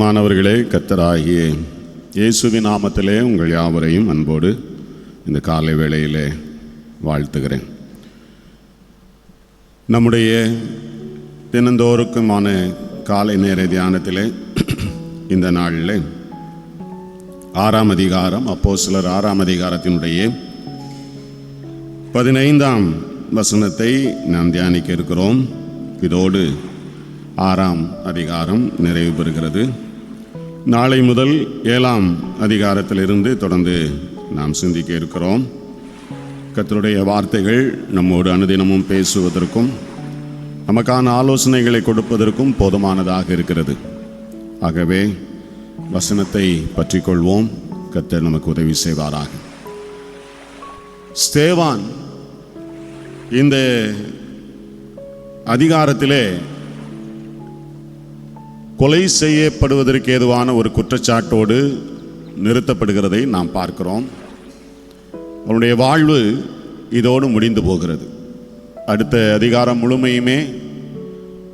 மாணவர்களே கத்தராகிய இயேசுவின் நாமத்திலே உங்கள் யாவரையும் அன்போடு இந்த காலை வேளையிலே வாழ்த்துகிறேன். நம்முடைய தினந்தோறுக்குமான காலை நேர தியானத்திலே இந்த நாளில் ஆறாம் அதிகாரம் அப்போ சிலர் ஆறாம் அதிகாரத்தினுடைய பதினைந்தாம் வசனத்தை நாம் தியானிக்க இருக்கிறோம். இதோடு ஆறாம் அதிகாரம் நிறைவு பெறுகிறது. நாளை முதல் ஏழாம் அதிகாரத்திலிருந்து தொடர்ந்து நாம் சிந்திக்க இருக்கிறோம். கத்தருடைய வார்த்தைகள் நம்மோடு அனுதினமும் பேசுவதற்கும் நமக்கான ஆலோசனைகளை கொடுப்பதற்கும் போதுமானதாக இருக்கிறது. ஆகவே வசனத்தை பற்றி கொள்வோம். கத்தர் நமக்கு உதவி செய்வாராக. ஸ்தேவான் இந்த அதிகாரத்திலே கொலை செய்யப்படுவதற்கு ஏதுவான ஒரு குற்றச்சாட்டோடு நிறுத்தப்படுகிறதை நாம் பார்க்கிறோம். அவனுடைய வாழ்வு இதோடு முடிந்து போகிறது. அடுத்த அதிகாரம் முழுமையுமே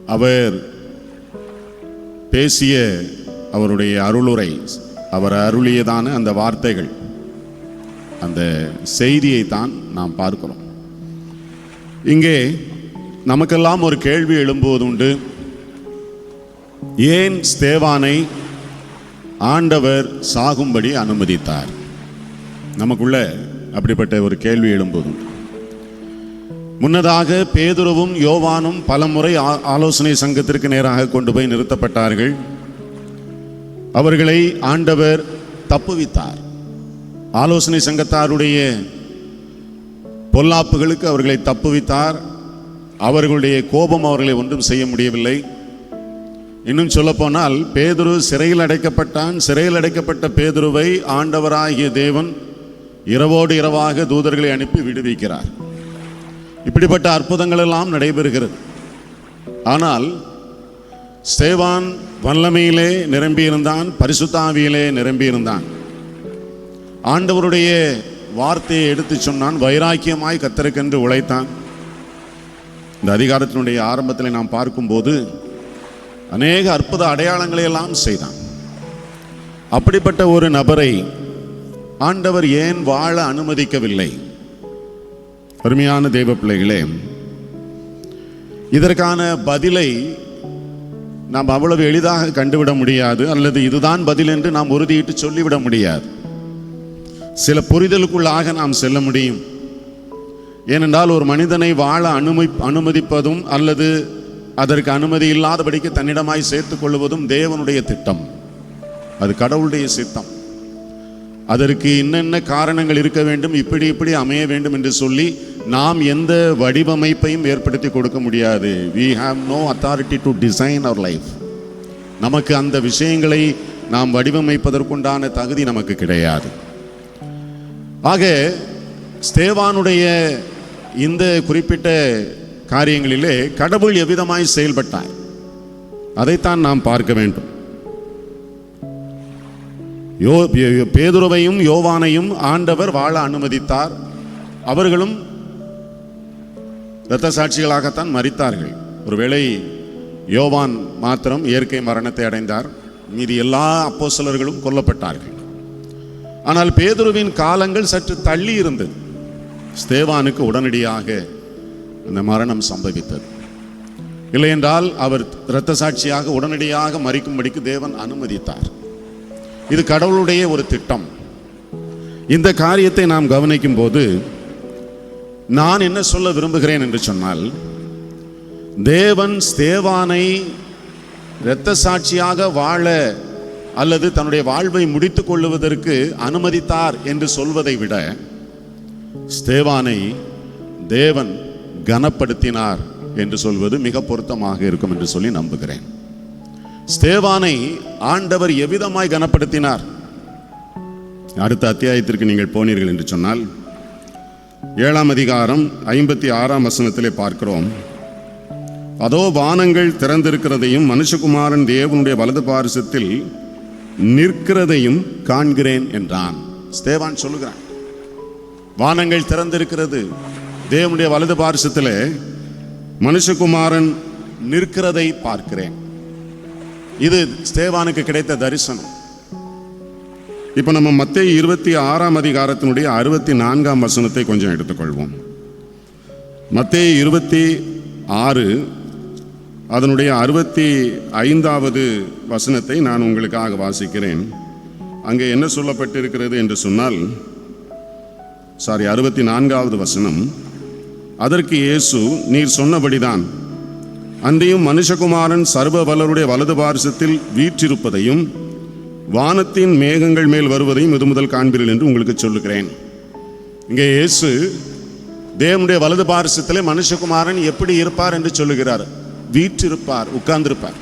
அவர் பேசிய அவருடைய அருளுரை அவர் அருளியதான அந்த வார்த்தைகள் அந்த செய்தியை தான் நாம் பார்க்கிறோம். இங்கே நமக்கெல்லாம் ஒரு கேள்வி எழும்புவது உண்டு ஏன் ஸ்தேவானை ஆண்டவர் சாகும்படி அனுமதித்தார்? நமக்குள்ள அப்படிப்பட்ட ஒரு கேள்வி எழும்போதும் முன்னதாக பேதுருவும் யோவானும் பலமுறை ஆ- ஆலோசனை சங்கத்திற்கு நேராக கொண்டு போய் நிறுத்தப்பட்டார்கள். அவர்களை ஆண்டவர் தப்புவித்தார். ஆலோசனை சங்கத்தாருடைய பொல்லாப்புகளுக்கு அவர்களை தப்புவித்தார். அவர்களுடைய கோபம் அவர்களை ஒன்றும் செய்ய முடியவில்லை. இன்னும் சொல்லப்போனால் பேதுரு சிறையில் அடைக்கப்பட்டான். சிறையில் அடைக்கப்பட்ட பேதுருவை ஆண்டவராகிய தேவன் இரவோடு இரவாக தூதர்களை அனுப்பி விடுவிக்கிறார். இப்படிப்பட்ட அற்புதங்கள் எல்லாம் நடைபெறுகிறது. ஆனால் சேவான் வல்லமையிலே நிரம்பியிருந்தான் பரிசுத்தாவியிலே நிரம்பியிருந்தான். ஆண்டவருடைய வார்த்தையை எடுத்து சொன்னான் வைராக்கியமாய் கத்தருக்கென்று உழைத்தான். இந்த அதிகாரத்தினுடைய ஆரம்பத்தில் நாம் பார்க்கும்போது அநேக அற்புத அடையாளங்களை எல்லாம் செய்தான். அப்படிப்பட்ட ஒரு நபரை ஆண்டவர் ஏன் வாழ அனுமதிக்கவில்லை? அருமையான தெய்வ பிள்ளைகளே இதற்கான பதிலை நாம் அவ்வளவு எளிதாக கண்டுவிட முடியாது அல்லது இதுதான் பதில் என்று நாம் உறுதியிட்டு சொல்லிவிட முடியாது. சில புரிதலுக்குள்ளாக நாம் செல்ல முடியும். ஏனென்றால் ஒரு மனிதனை வாழ அனுமதி அனுமதிப்பதும் அல்லது அதற்கு அனுமதி இல்லாதபடிக்கு தன்னிடமாய் சேர்த்துக் கொள்வதும் தேவனுடைய திட்டம். அது கடவுளுடைய சித்தம். அதற்கு என்னென்ன காரணங்கள் இருக்க வேண்டும் இப்படி இப்படி அமைய வேண்டும் என்று சொல்லி நாம் எந்த வடிவமைப்பையும் ஏற்படுத்தி கொடுக்க முடியாது. We have no authority to design our life நமக்கு அந்த விஷயங்களை நாம் வடிவமைப்பதற்குண்டான தகுதி நமக்கு கிடையாது. ஆக ஸ்தேவானுடைய இந்த குறிப்பிட்ட காரியங்களிலே கடவுள் எவ்விதமாய் செயல்பட்டார்? அதைத்தான் நாம் பார்க்க வேண்டும். யோ பேதுருவையும் யோவானையும் ஆண்டவர் வாழ அனுமதித்தார். அவர்களும் இரத்த சாட்சிகளாகத்தான் மறித்தார்கள் ஒருவேளை யோவான் மாத்திரம் இயற்கை மரணத்தை அடைந்தார். மீதி எல்லா அப்போசலர்களும் கொல்லப்பட்டார்கள். ஆனால் பேதுருவின் காலங்கள் சற்று தள்ளி இருந்தது. ஸ்தேவானுக்கு உடனடியாக அந்த மரணம் சம்பவித்தது. இல்லையென்றால் அவர் இரத்த சாட்சியாக உடனடியாக மறிக்கும்படிக்கு தேவன் அனுமதித்தார். இது கடவுளுடைய ஒரு திட்டம். இந்த காரியத்தை நாம் கவனிக்கும் போது நான் என்ன சொல்ல விரும்புகிறேன் என்று சொன்னால் தேவன் ஸ்தேவானை இரத்த சாட்சியாக வாழ அல்லது தன்னுடைய வாழ்வை முடித்துக் கொள்ளுவதற்கு அனுமதித்தார் என்று சொல்வதை விட ஸ்தேவானை தேவன் கனப்படுத்தினார் என்று சொல்வது மிக பொருத்தமாக இருக்கும் என்று சொல்லி நம்புகிறேன். ஸ்தேவானை ஆண்டவர் எவ்விதமாய் கனப்படுத்தினார்? அடுத்த அத்தியாயத்திற்கு நீங்கள் போனீர்கள் என்று சொன்னால் ஏழாம் அதிகாரம் ஐம்பத்தி ஆறாம் வசனத்திலே பார்க்கிறோம். அதோ வானங்கள் திறந்திருக்கிறதையும் மனுஷகுமாரன் தேவனுடைய வலது பாரிசத்தில் நிற்கிறதையும் காண்கிறேன் என்றான். ஸ்தேவான் சொல்லுகிறான் வானங்கள் திறந்திருக்கிறது தேவனுடைய வலது பாரிசத்தில் மனுஷகுமாரன் நிற்கிறதை பார்க்கிறேன். இது ஸ்தேவானுக்கு கிடைத்த தரிசனம். இப்போ நம்ம மத்திய இருபத்தி ஆறாம் அதிகாரத்தினுடைய அறுபத்தி நான்காம் வசனத்தை கொஞ்சம் எடுத்துக்கொள்வோம். மத்திய இருபத்தி ஆறு அதனுடைய அறுபத்தி ஐந்தாவது வசனத்தை நான் உங்களுக்காக வாசிக்கிறேன். அங்கே என்ன சொல்லப்பட்டிருக்கிறது என்று சொன்னால் சாரி அறுபத்தி நான்காவது வசனம். அதற்கு இயேசு நீர் சொன்னபடிதான். அன்றையும் மனுஷகுமாரன் சர்வ வல்லருடைய வலது பாரிசத்தில் வீற்றிருப்பதையும் வானத்தின் மேகங்கள் மேல் வருவதையும் இது முதல் காண்பீர்கள் என்று உங்களுக்கு சொல்லுகிறேன். இங்கே இயேசு தேவனுடைய வலது பாரிசத்திலே மனுஷகுமாரன் எப்படி இருப்பார் என்று சொல்லுகிறார். வீற்றிருப்பார் உட்கார்ந்திருப்பார்.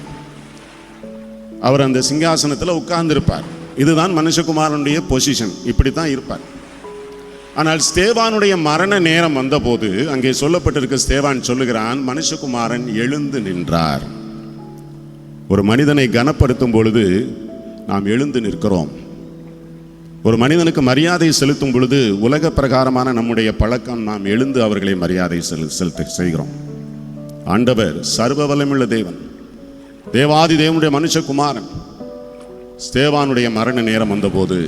அவர் அந்த சிங்காசனத்தில் உட்கார்ந்திருப்பார். இதுதான் மனுஷகுமாரனுடைய பொசிஷன். இப்படி தான் இருப்பார். ஆனால் ஸ்தேவானுடைய மரண நேரம் வந்தபோது அங்கே சொல்லப்பட்டிருக்க ஸ்தேவான் சொல்லுகிறான் மனுஷகுமாரன் எழுந்து நின்றார். ஒரு மனிதனை கனப்படுத்தும் பொழுது நாம் எழுந்து நிற்கிறோம். ஒரு மனிதனுக்கு மரியாதை செலுத்தும் பொழுது உலக பிரகாரமான நம்முடைய பழக்கம் நாம் எழுந்து அவர்களை மரியாதை செலு செலுத்த செய்கிறோம். ஆண்டவர் சர்வ வலமுள்ள தேவன் தேவாதி தேவனுடைய மனுஷகுமாரன் ஸ்தேவானுடைய மரண நேரம் வந்தபோது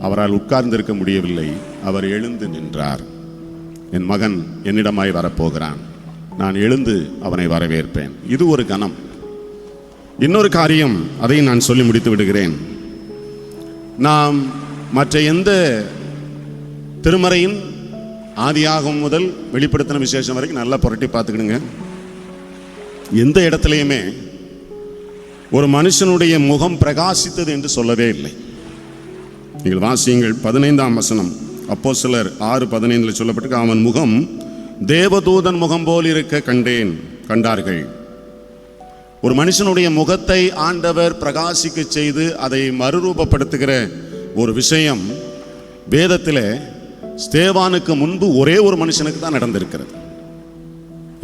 அவரால் உட்கார்ந்திருக்க முடியவில்லை. அவர் எழுந்து நின்றார். என் மகன் என்னிடமாய் வரப்போகிறான். நான் எழுந்து அவனை வரவேற்பேன். இது ஒரு கணம். இன்னொரு காரியம் அதை நான் சொல்லி முடித்து விடுகிறேன். நாம் மற்ற எந்த திருமறையின் ஆதியாகம் முதல் வெளிப்படுத்தின விசேஷம் வரைக்கும் நல்லா புரட்டி பார்த்துக்கிடுங்க. எந்த இடத்துலையுமே ஒரு மனுஷனுடைய முகம் பிரகாசித்தது என்று சொல்லவே இல்லை. நீங்கள் வாசியுங்கள் பதினைந்தாம் வசனம். அப்போ சிலர் ஆறு பதினைந்தில் சொல்லப்பட்டு அவன் முகம் தேவதூதன் முகம் போல் இருக்க கண்டேன் கண்டார்கள். ஒரு மனுஷனுடைய முகத்தை ஆண்டவர் பிரகாசிக்க செய்து அதை மறுரூபப்படுத்துகிற ஒரு விஷயம் வேதத்தில் ஸ்தேவானுக்கு முன்பு ஒரே ஒரு மனுஷனுக்கு தான் நடந்திருக்கிறது.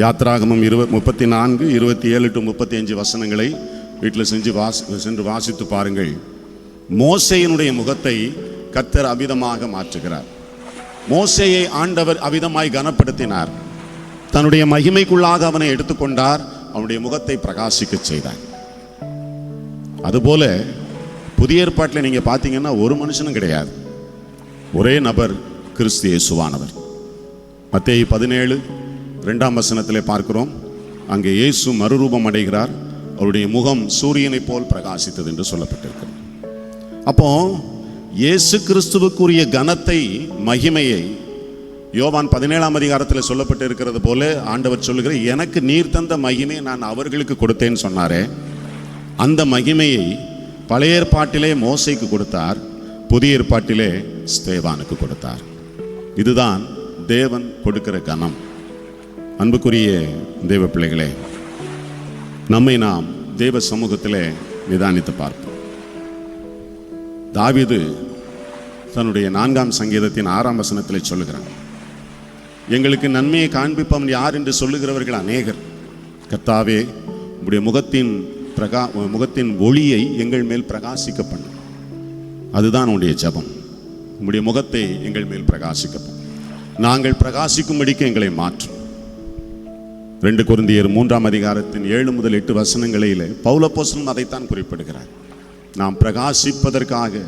யாத்ராகமம் இருவ முப்பத்தி நான்கு இருபத்தி ஏழு டு முப்பத்தி அஞ்சு வசனங்களை வீட்டில் செஞ்சு வாசி சென்று வாசித்து பாருங்கள். மோசையினுடைய முகத்தை கத்தர் அவிதமாக மாற்றுகிறார். மோசையை ஆண்டவர் அவிதமாய் கனப்படுத்தினார். தன்னுடைய மகிமைக்குள்ளாக அவனை எடுத்துக்கொண்டார். அவனுடைய முகத்தை பிரகாசிக்க செய்தார். அதுபோல புதிய ஏற்பாட்டில் நீங்க பார்த்தீங்கன்னா ஒரு மனுஷனும் கிடையாது. ஒரே நபர் கிறிஸ்து இயேசுவானவர். மத்திய பதினேழு ரெண்டாம் வசனத்திலே பார்க்கிறோம். அங்கே இயேசு மறுரூபம் அடைகிறார். அவருடைய முகம் சூரியனைப் போல் பிரகாசித்தது என்று சொல்லப்பட்டிருக்கிறது. அப்போ இயேசு கிறிஸ்துவுக்குரிய கனத்தை மகிமையை யோவான் பதினேழாம் அதிகாரத்தில் சொல்லப்பட்டு இருக்கிறது போல ஆண்டவர் சொல்லுகிற எனக்கு நீர் தந்த மகிமையை நான் அவர்களுக்கு கொடுத்தேன்னு சொன்னாரே. அந்த மகிமையை பழைய ஏற்பாட்டிலே மோசைக்கு கொடுத்தார் புதிய ஏற்பாட்டிலே ஸ்தேவானுக்கு கொடுத்தார். இதுதான் தேவன் கொடுக்கிற கனம். அன்புக்குரிய தேவ பிள்ளைகளே நம்மை நாம் தேவ சமூகத்திலே நிதானித்து பார்ப்போம். தாவீது தன்னுடைய நான்காம் சங்கீதத்தின் ஆறாம் வசனத்தில் சொல்லுகிறான். எங்களுக்கு நன்மையை காண்பிப்பவன் யார் என்று சொல்லுகிறவர்கள் அநேகர். கர்த்தாவே உடைய முகத்தின் பிரகா முகத்தின் ஒளியை எங்கள் மேல் பிரகாசிக்க பண்ணு அதுதான் உடைய ஜெபம். உடைய முகத்தை எங்கள் மேல் பிரகாசிக்க நாங்கள் பிரகாசிக்கும்படிக்கு எங்களை மாற்றும் ரெண்டு குருந்தியர் மூன்றாம் அதிகாரத்தின் ஏழு முதல் எட்டு வசனங்களிலே பௌலப்போசனும் அதைத்தான் குறிப்பிடுகிறார். நாம் பிரகாசிப்பதற்காக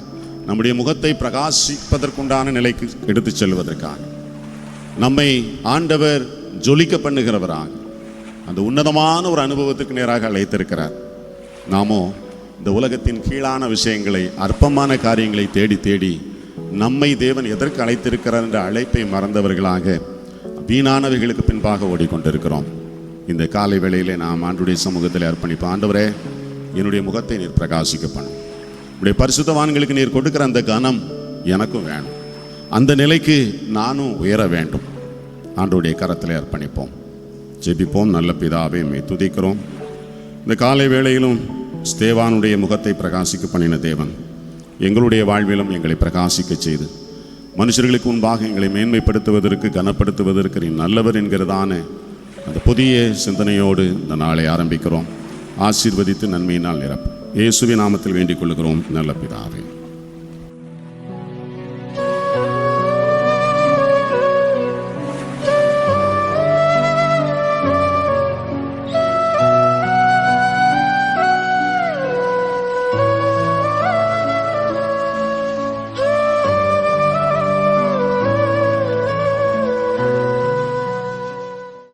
நம்முடைய முகத்தை பிரகாசிப்பதற்குண்டான நிலைக்கு எடுத்துச் செல்வதற்காக நம்மை ஆண்டவர் ஜொலிக்க பண்ணுகிறவராக அந்த உன்னதமான ஒரு அனுபவத்துக்கு நேராக அழைத்திருக்கிறார். நாமோ இந்த உலகத்தின் கீழான விஷயங்களை அற்பமான காரியங்களை தேடி தேடி நம்மை தேவன் எதற்கு அழைத்திருக்கிறார் என்ற அழைப்பை மறந்தவர்களாக வீணானவைகளுக்கு பின்பாக ஓடிக்கொண்டிருக்கிறோம். இந்த காலை வேளையிலே நாம் ஆண்டுடைய சமூகத்தில் அர்ப்பணிப்போம். ஆண்டவரே என்னுடைய முகத்தை நீர் பிரகாசிக்க பண்ணும் உடைய பரிசுத்தவான்களுக்கு நீர் கொடுக்கிற அந்த கனம் எனக்கும் வேணும். அந்த நிலைக்கு நானும் உயர வேண்டும். ஆண்டோடைய கரத்தில் அர்ப்பணிப்போம். ஜெபிப்போம். நல்ல பிதாவே மே துதிக்கிறோம். இந்த காலை வேளையிலும் ஸ்தேவானுடைய முகத்தை பிரகாசிக்க பண்ணின தேவன் எங்களுடைய வாழ்விலும் எங்களை பிரகாசிக்க செய்து மனுஷர்களுக்கு முன்பாக எங்களை மேன்மைப்படுத்துவதற்கு கனப்படுத்துவதற்கு நீ நல்லவர் என்கிறதான அந்த புதிய சிந்தனையோடு இந்த நாளை ஆரம்பிக்கிறோம். ஆசீர்வதித்து நன்மையினால் நிரப்பும் இயேசுவின் நாமத்தில் வேண்டிக் கொள்கிறோம் நல்ல பிதாவே.